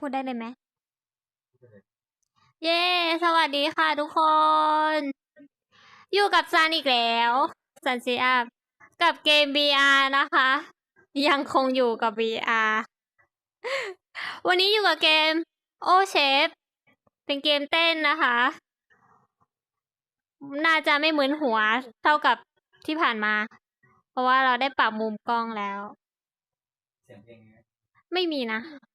พูดได้เลยไหมเย้ สวัสดีค่ะทุกคน อยู่กับซันอีกแล้วซันซีอัพกับเกม VR นะคะ ยังคงอยู่กับ VR วันนี้อยู่กับเกมโอเชฟเป็นเกมเต้นนะคะ น่าจะไม่เหมือนหัวเท่ากับที่ผ่านมา เพราะว่าเราได้ปรับมุมกล้องแล้วเสียงเพลงนี้ไม่มีนะเพราะ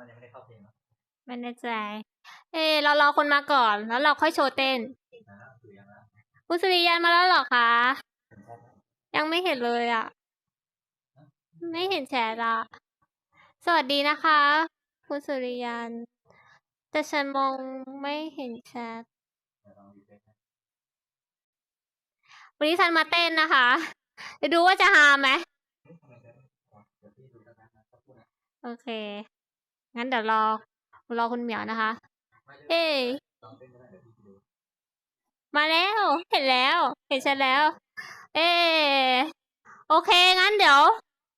มันยังไม่ได้เข้าเพลงเนาะไม่แน่ใจ เอะเรารอคนมาก่อน แล้วเราค่อยโชว์เต้นนะคือยังนะคุณสุริยันมาแล้วเหรอคะเห็นชัดไหมยังไม่เห็นเลยอะ ไม่เห็นแชทอะสวัสดีนะคะคุณสุริยัน แต่ฉันมองไม่เห็นแชทเดี๋ยวลองรีเฟรชนะวันนี้ฉันมาเต้นนะคะจะดูว่าจะฮาไหมเฮ้ยทำไมจะเดี๋ยวพี่ดูแล้วกันนะสักครู่นะโอเค งั้นเดี๋ยวรอ รอคุณเหมียวนะคะไม่ได้เอ้ยลองเต้นก็ได้เดี๋ยวพี่ดูมาแล้ว เห็นแล้ว เห็นฉันแล้ว เออโอเค งั้นเดี๋ยว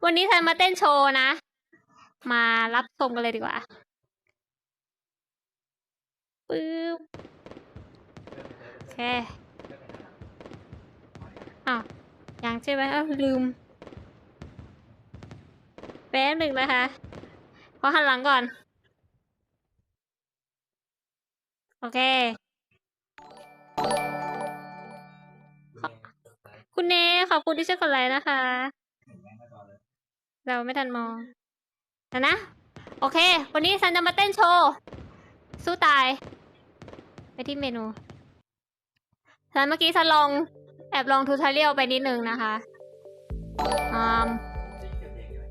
วันนี้ฉันมาเต้นโชว์นะ มารับชมกันเลยดีกว่าปึ๊บโอเคอ้าวยังใช่ไหมอ้าวลืมแป๊บหนึ่งนะคะ ขอหันหลังก่อน โอเค คุณเนขอบคุณที่ช่วยกดไลค์นะคะเห็นไหมหน้าจอเลยเราไม่ทันมองนะนะ โอเค วันนี้ซันจะมาเต้นโชว์ สู้ตาย ไปที่เมนูซันเมื่อกี้ซันลอง แอบลองทูทอเรียลไปนิดนึงนะคะอืมได้ยินเสียงเพลงนี้ไหม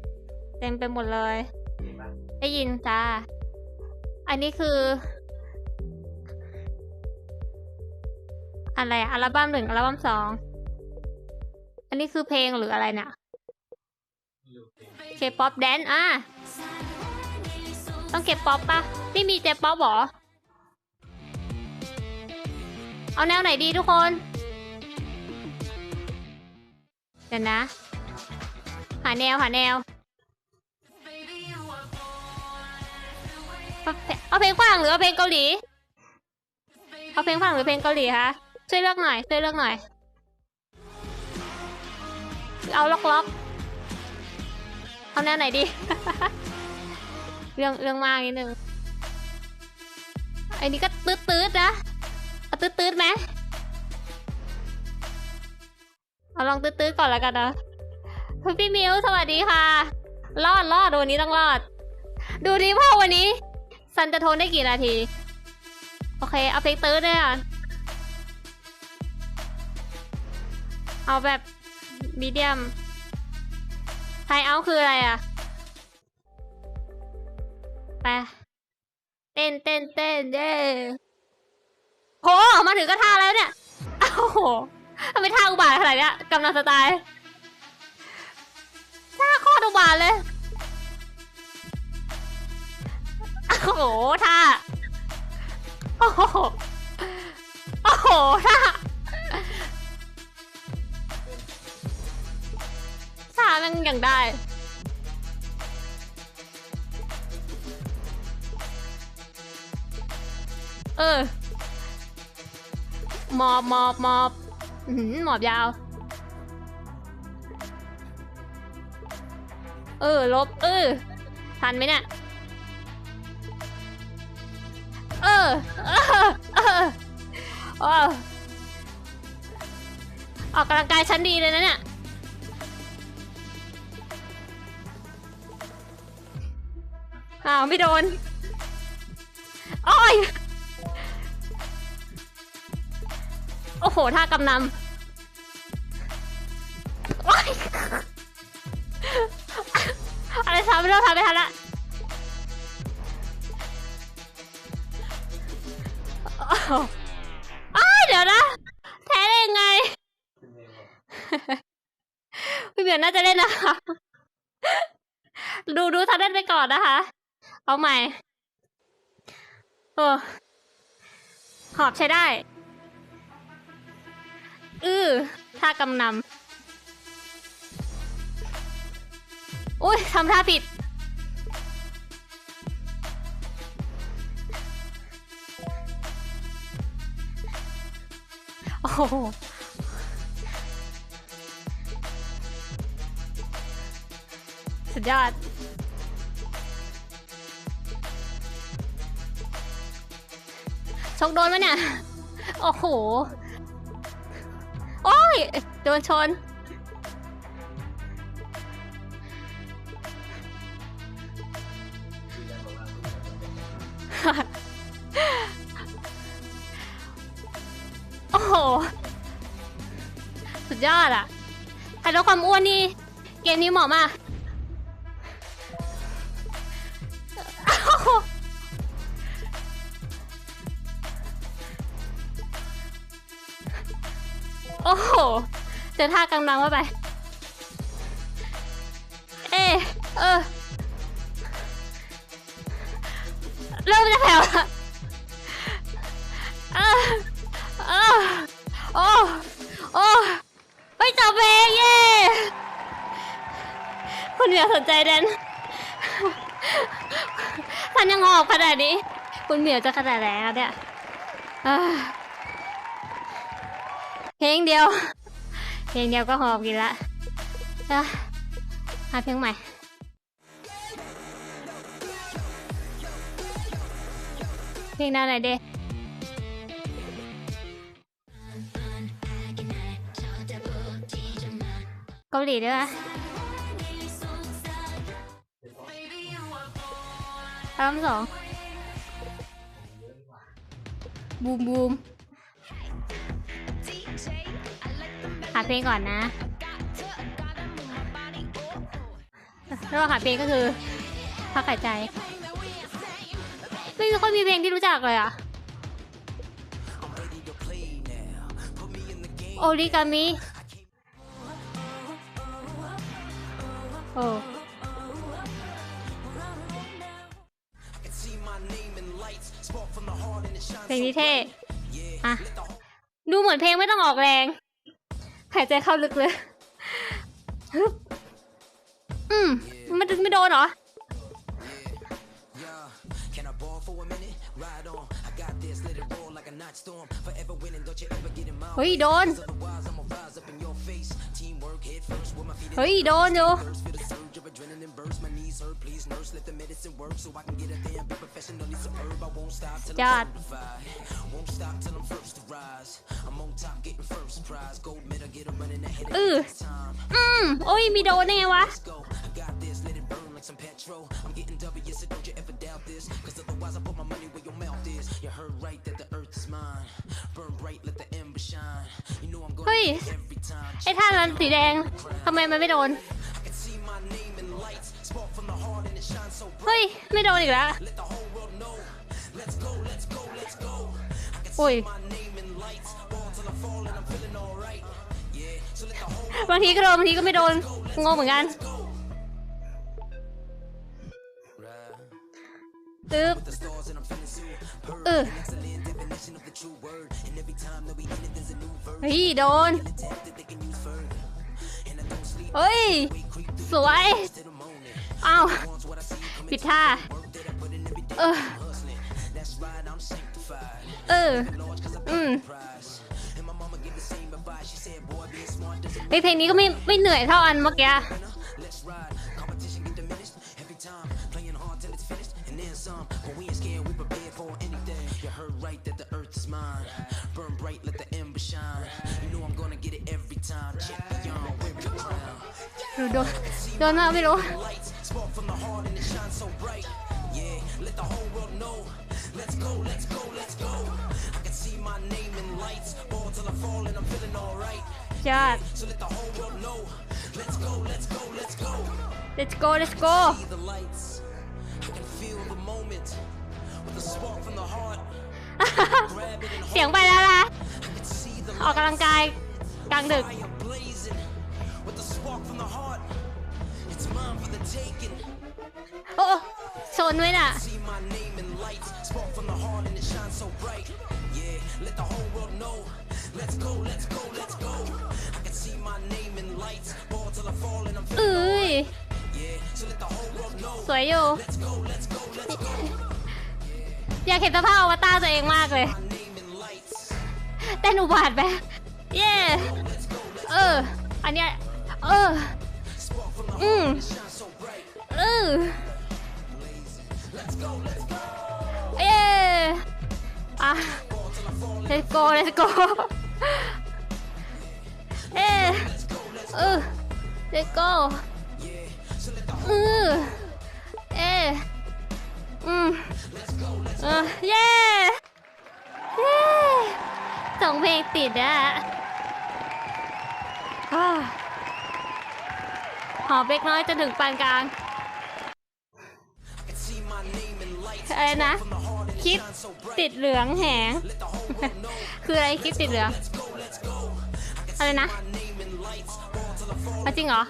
เต็มไปหมดเลยเพลงบ้าง ได้ยินจ้า อันนี้คือ อะไรอะอัลบั้มหนึ่งอัลบั้มสอง อันนี้คือเพลงหรืออะไรเนี่ยไม่รู้เพลงเคป๊อปแดนอะ ต้องเก็บป๊อปปะไม่มีเจป๊อปหรอ เอาแนวไหนดีทุกคน เดี๋ยวนะ หาแนว หาแนว เอาเพลงฝรั่งหรือเอาเพลงเกาหลี เอาเพลงฝรั่งหรือเพลงเกาหลีคะ ช่วยเลือกหน่อย ช่วยเลือกหน่อย เอาล็อกล็อกเอาแนวไหนดี เรื่องเรื่องมากนิดนึงไอ้นี่ก็ตืดตืดนะ เอาตืดตืดไหมเอาลองตืดตืดก่อนแล้วกันนะพี่มิวสวัสดีค่ะ รอดรอดวันนี้ต้องรอด ดูดิว่าวันนี้ ซันจะทนได้กี่นาที โอเค เอาเพลงตื้อเนี่ยก่อนเอาแบบมีเดียมไทเอาคืออะไรอะ ไป เต้นเต้นเต้นเย้โหมาถึงก็ท่าแล้วเนี่ย โอ้โหทำไมท่าอุบาทขนาดเนี้ยกำลังสไตล์ท่าโคตรอุบาทเลย โอ้โหท่าโอ้โหโอ้โหท่าท่ามันอย่างได้เออหมอบหมอบหมอบหือหมอบยาว เออ ลบ เออ ทันไหมเนี่ย ออออเออเออออกกำลังกายชั้นดีเลยนะเนี่ย อ้าวไม่โดน โอ้ย โอ้โหท่ากำนำโอ้ยอะไรทำไม่ได้ทำไม่ทันละ อ้โหอ้ายเดี๋ยวนะ แท้ได้ยังไง พี่เบียร์น่าจะเล่นนะคะ ดูดูทันเล่นไปก่อนนะคะ เอาใหม่ โอ้หอบใช้ได้ อือท่ากำนำอุ้ยทำท่าผิด สุดยอดชกโดนไหมเนี่ย โอ้โห โอ้ย โดนชนยืน ลดความอ้วนนี่ เกมนี้เหมาะมาก โอ้โห เจอท่ากำลังว่าไป เอะเออ ท่านยังออกขนาดนี้ คุณเหมียวจะขนาดไหนครับเนี่ยเพลงเดียว เพลงเดียวก็หอบกินละหาเพลงใหม่เพลงแนวไหนดีเกาหลีด้วย นะอัลบั้มสองบูมบูมหาเพลงก่อนนะระหว่างหาเพลงก็คือพักหายใจ ไม่มีคนมีเพลงที่รู้จักเลยอะโอริกามิโอ้ ลงนี้เท่อะดูเหมือนเพลงไม่ต้องออกแรงหายใจเข้าลึกเลยฮึบอืมมันไม่โดนเหรอ Can I ball for a minute? Ride on. I got this, let it roll like a night storm. Forever winning, don't you ever get in my เฮ้ยโดน Otherwise, I'ma rise up in your face. Teamwork, head first, with my feet เฮ้ยโดนอยู่ first. Feel the surge of adrenaline burst. My knees hurt, please nurse. Let the medicine work so I can get a damn be professionally superb. I won't stop till God. I'm certified. Won't stop till I'm first to rise. I'm on top, getting first prize. Gold medal, get a running ahead of อือ next time. อืม โอ้ย มีโดนได้ไงวะ Let's go. I got this, let it burn like some petrol. I'm getting W, so don't you ever doubt this. Cause otherwise, I put my money where your mouth is. You heard right that the earth is mine. Burn bright, let the ember shine. You know I'm gonna เฮ้ย get it every time. ไอ้ท่านั้นสีแดง ทำไมมันไม่โดน เฮ้ย ไม่โดนอีกแล้วโอ้ยบางทีก็โดนบางทีก็ไม่โดน งงเหมือนกันตึ๊บเออเฮ้ย โดน เฮ้ย สวย อ้าว ผิดท่า เออ เออ อืมเพลงนี้ก็ไม่ไม่เหนื่อยเท่าอันเมื่อกี้ time. Playing hard till it's finished and then some. But we ain't scared, we prepared for anything. You heard right that the earth is mine. Burn bright, let the ember shine. You know I'm gonna get it every time. Check the yarn, where it crown. Dude, don't, spark from the heart and it shines so bright. Yeah, let the whole world know. Let's go, let's go, let's go. I can see my name in lights. Ball till I fall and I'm feeling alright. ยอด So let the whole world know. Let's go, let's go, let's go. let's go let's go See the lights. I can feel the moment. With a spark from the heart. Grab it and เสียง hold ไปแล้วนะ it. I can see the ออกกำลังกายกลางดึก fire blazing. With a spark from the heart. It's mine for the taking. โอ้ชนไว้น่ะ See my name in วยอยู่ อยากเห็นสภาพอวตารตัวเองมากเลย My name in lights. เต้นอุบาทไปเย้เออ อันเนี้ย เออ อืมเออเย้อะ let's go let's go เอ้เออ let's go อืออ อืมเออเย้เย้สองเพลงติดอะหอบเบกน้อยจนถึงปานกลางอะไรนะ คลิปติดเหลืองแหง คืออะไรคลิปติดเหลือง อะไรนะจริงเหรอ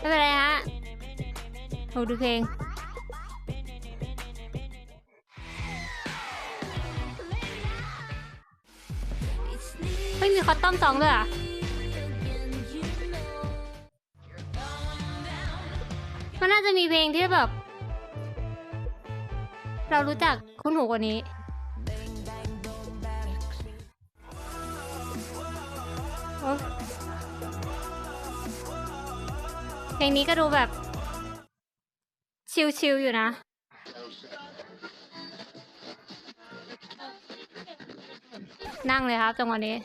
ไม่เป็นไรฮะ โอ้ดูเพลงเฮ้ยมีคอตตอมซองด้วยอะมันน่าจะมีเพลงที่แบบ เรารู้จักคุ้นหูกว่านี้ เพลงนี้ก็ดูแบบ ชิลๆอยู่นะ นั่งเลยครับจังหวะนี้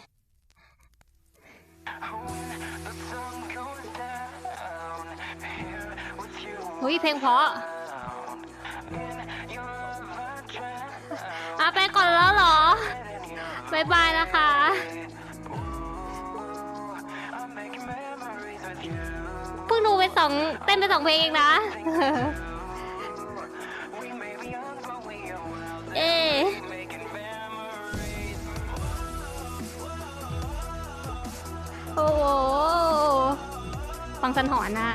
หุยเพลงเพราะอาไปก่อนแล้วเหรอบายบายนะคะเพิ่งดูไปสองเต้นไปสองเพลงเองนะ ฟังสันหอนนะ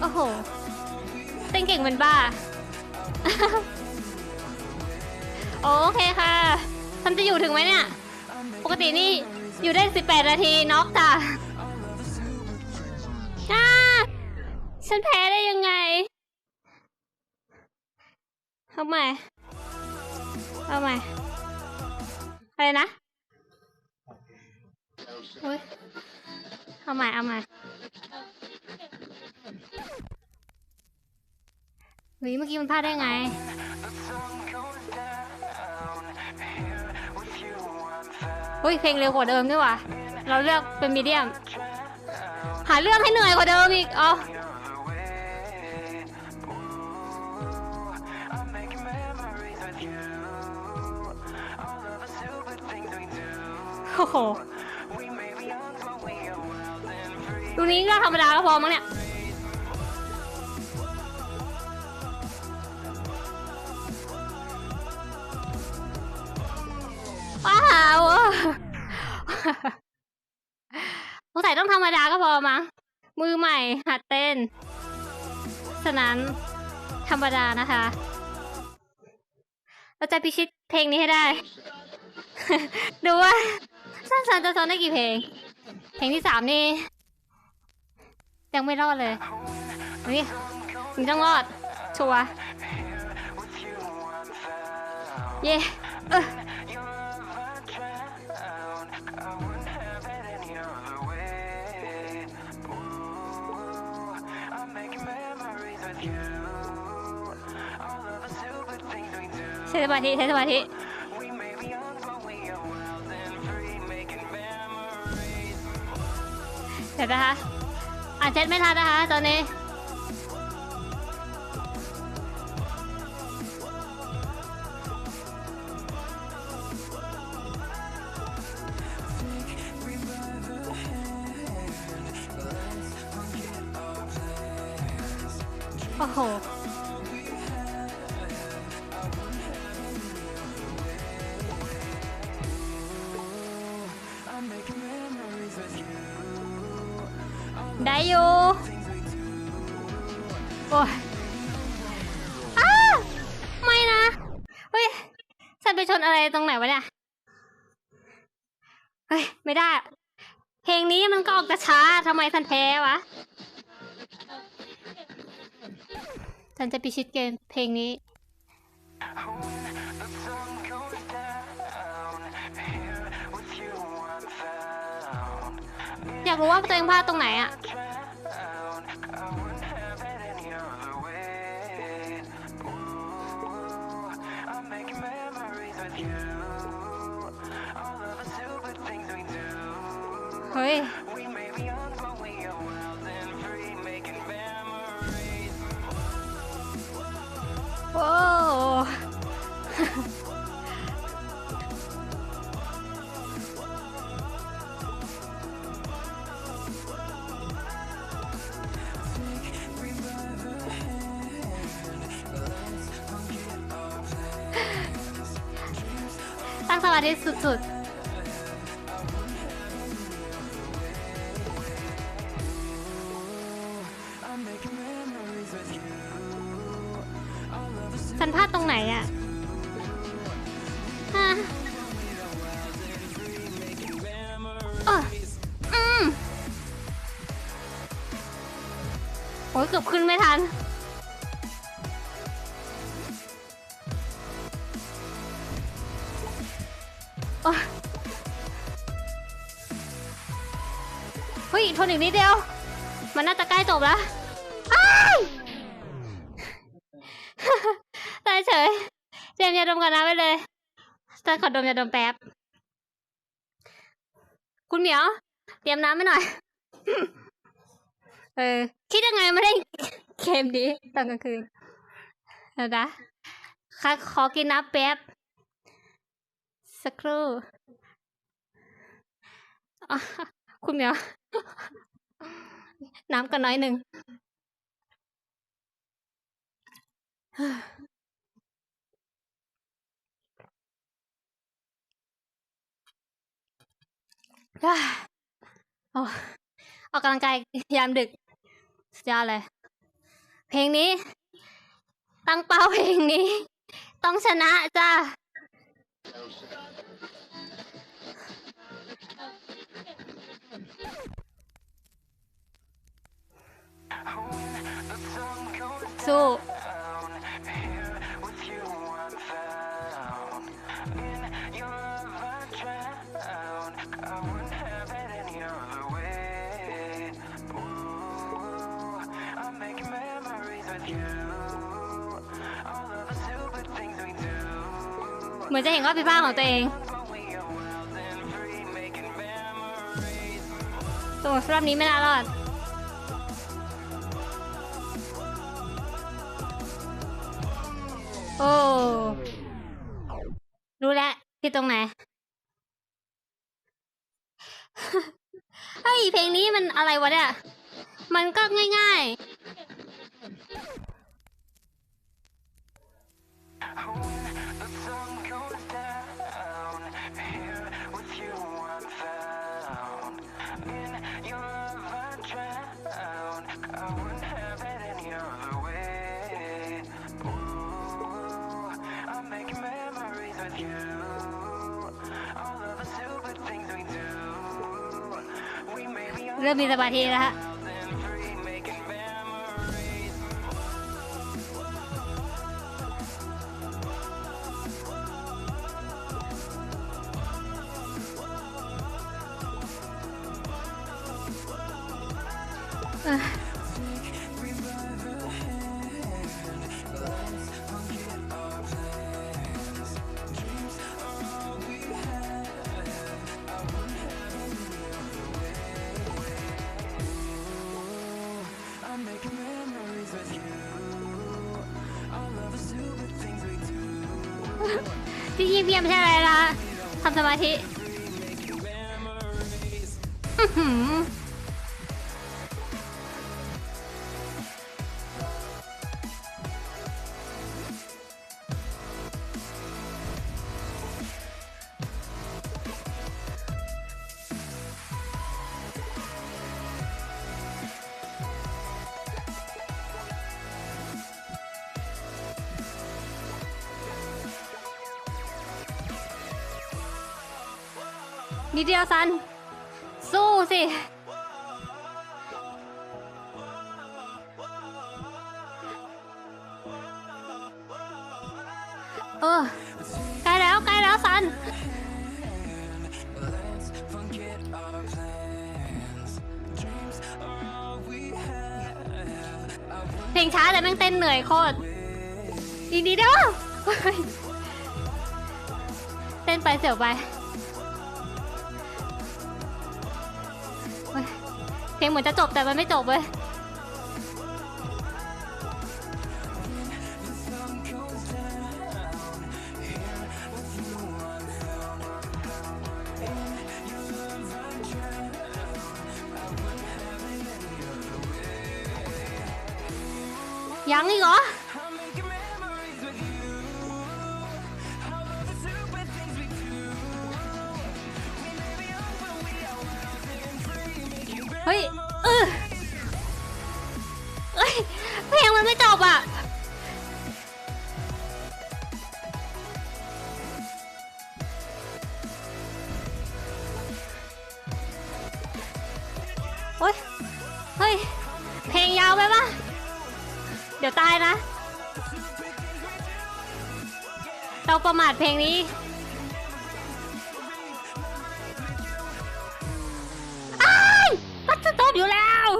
โอ้โหเต้นเก่งเป็นบ้า โอเคค่ะฉันจะอยู่ถึงไหมเนี่ย ปกตินี่อยู่ได้ 18 นาทีน็อกจ้ะ ฉันแพ้ได้ยังไงเอาใหม่เอาใหม่อะไรนะอุ๊ยเอาใหม่เอาใหม่เฮ้ยเมื่อกี้มันพลาดได้ไงเฮ้ยเพลงเร็วกว่าเดิมด้วยว่ะ เราเลือกเป็นมีเดียม หาเรื่องให้เหนื่อยกว่าเดิมอีก อ๋อ โอ้โหดูนี้ก็ธรรมดาก็พอมั้งเนี่ยว้าวสงสัยต้องธรรมดาก็พอมั้ง มือใหม่หัดเต้น ฉะนั้นธรรมดานะคะ เราจะพิชิตเพลงนี้ให้ได้ ดูว่า สั้นสันจะซ้อนได้กี่เพลง เพลงที่สามนี่ ยังไม่รอดเลยนี่มันต้องรอด ชัวร์เย่เออใช้สมาธิใช้สมาธิ เดี๋ยวนะคะอ่านแชทไม่ทันนะคะ ตอนนี้ ก็ออกจะช้าทำไมทันแพ้วะฉันจะพิชิตเกมเพลงนี้ อยากรู้ว่าตัวเองพลาดตรงไหนอะ ฉันพลาดตรงไหนอะฮะเอออืมโอ้ยเกือบขึ้นไม่ทัน โอ๊ยเฮ้ยทนอีกนิดเดียว มันน่าจะใกล้จบแล้ว ฉันขอดมยาดมแป๊บ คุณเหมียว เตรียมน้ำไปหน่อย เออ คิดยังไงไม่ได้เกมนี้ตอนกลางคืนเดี๋ยวนะค่ะขอกินน้ำแป๊บ สักครู่อะคุณเหมียว น้ำก็น้อยหนึ่ง อ่าโอ้ออกกำลังกายยามดึกสุดยอดเลย เพลงนี้ ตั้งเป้าเพลงนี้ ต้องชนะจ้าสู้ เหมือนจะเห็นข้อผิดพลาดของตัวเองตัวสำหรับนี้ไม่น่ารอด โอ้ รู้แล้วที่ตรงไหน เฮ้ย เพลงนี้มันอะไรวะเนี่ย มันก็ง่าย ๆ ริ่มมีสมาธิแล้วฮะอะ ยมไม่ใช่อะไรละทำสมาธิ นิดเดียวซัน สู้สิ เออใกล้แล้วใกล้แล้วซัน เพลงช้าแต่แม่งเต้นเหนื่อยโคตรดีดีเด้อเต้นไปเสียวไป ลงเหมือนจะจบแต่มันไม่จบเลยยังอีกเหรอ มาทเพลงนี้อ้ายมันจบอยู่แล้ว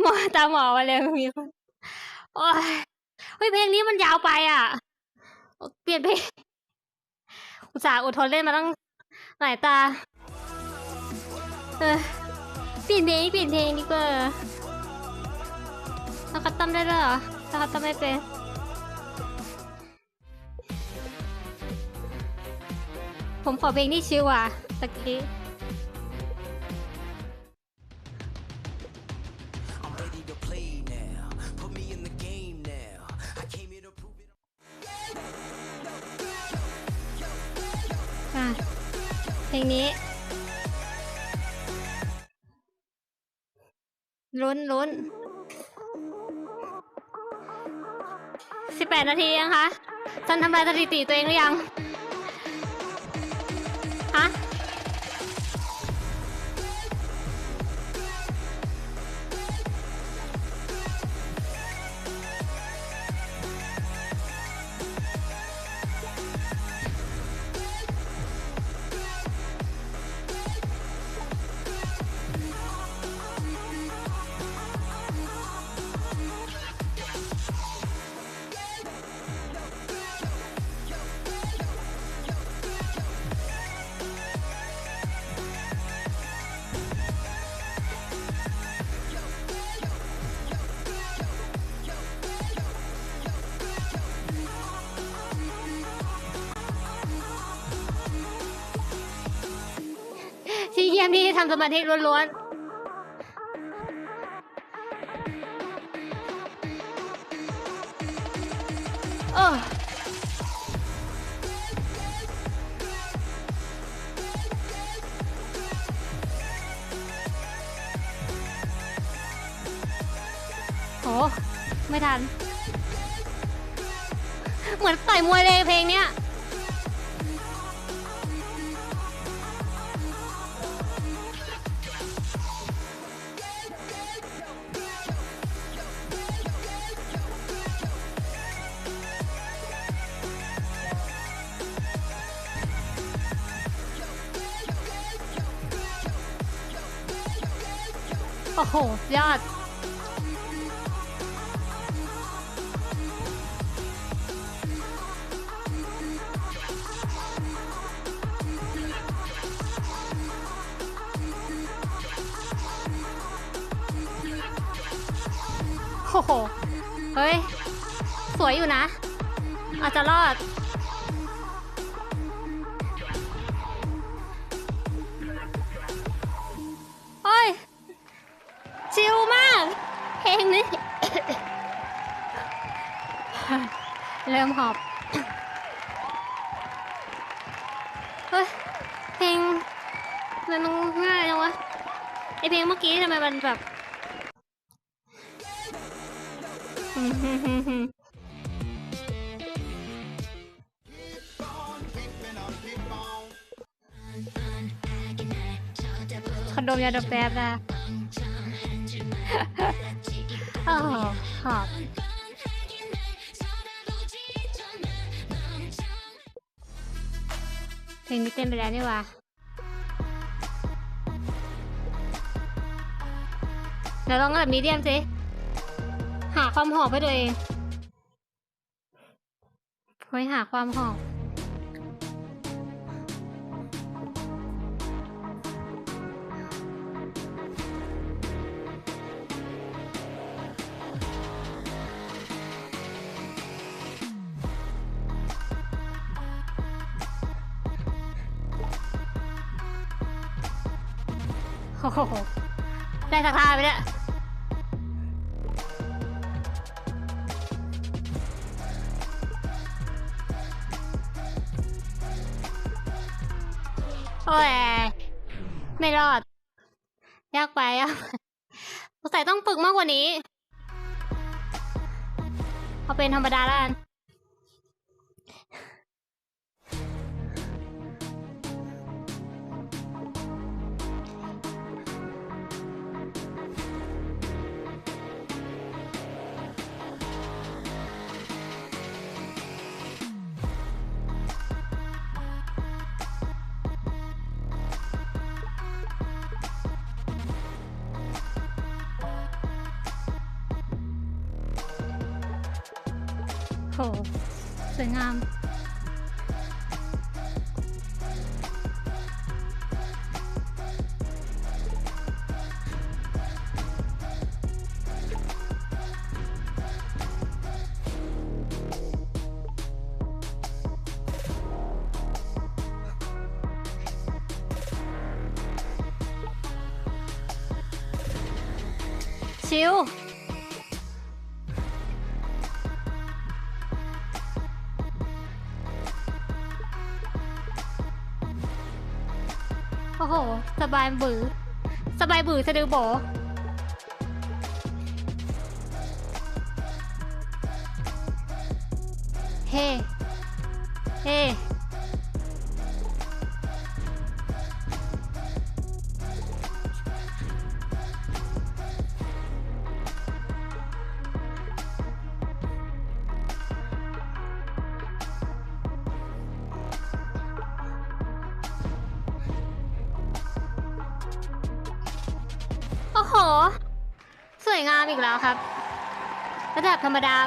หมอตาหมอมาเลยมีคนโอ้ยเฮ้ยเพลงนี้มันยาวไปอะ เปลี่ยนเพลง อุตส่าห์อดทนเล่นมาตั้งหลายตา เออเปลี่ยนเพลงเปลี่ยนเพลงดีกว่าสกัดตั้มได้ด้วยเหรอสกัดตั้มไม่เป็น ผมขอเพลงที่ชิวอะตะกี้ I'm ready to play now. Put me in the game now. I came here to prove it. อะเพลงนี้ลุ้นลุ้นสิบแปดนาทียังคะจันทำลายสถิติตัวเองหรือยัง ฮ มที่ทำสมาธิล้วนๆเออโห ไม่ทัน เหมือนต่อยมวยเลยเพลงเนี้ย โอ้โห เฮ้ย สวยอยู่นะ อาจจะรอด โอ้ย ชิลมาก เพลงนี้ เริ่มหอบ เฮ้ย เพลงทำไมมันง่ายจังวะ ไอเพลงเมื่อกี้ทำไมมันแบบ คอนโดมยาดมแป๊บนะโอ้โหหอบเพลงนี้เต้นไปแล้วนี่ว่าเดี๋ยวลองแบบมีเดียมสิ หาความหอมให้ตัวเองเฮ้ยหาความหอม สงสัยต้องฝึกมากกว่านี้ เอาเป็นธรรมดาแล้วกัน โหสวยงามชิว บายบือสบายบือสะดือโบเฮ้ เฮ้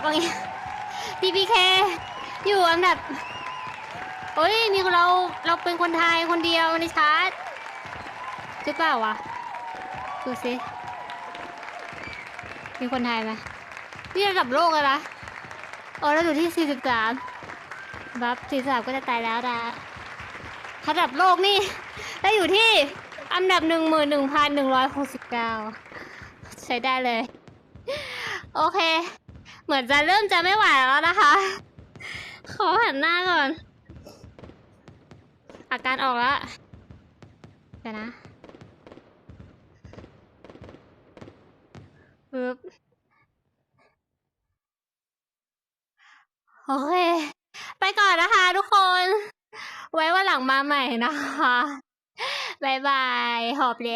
ดับธรรมดาก็งี้ DPK อยู่อันดับโอ้ยมีเราเราเป็นคนไทยคนเดียวในชาร์ตหรือเปล่าวะดูสิมีคนไทยไหมนี่ระดับโลกเลยนะโอ้แล้วอยู่ที่ 43 บัฟ43 ก็จะตายแล้วนะระดับโลกนี่ได้อยู่ที่อันดับ 11,169 ใช้ได้เลย โอเค เหมือนจะเริ่มจะไม่ไหวแล้วนะคะ ขอหันหน้าก่อน อาการออกแล้วเดี๋ยวนะปึ๊บโอเค ไปก่อนนะคะทุกคน ไว้วันหลังมาใหม่นะคะบายบาย หอบแล้ว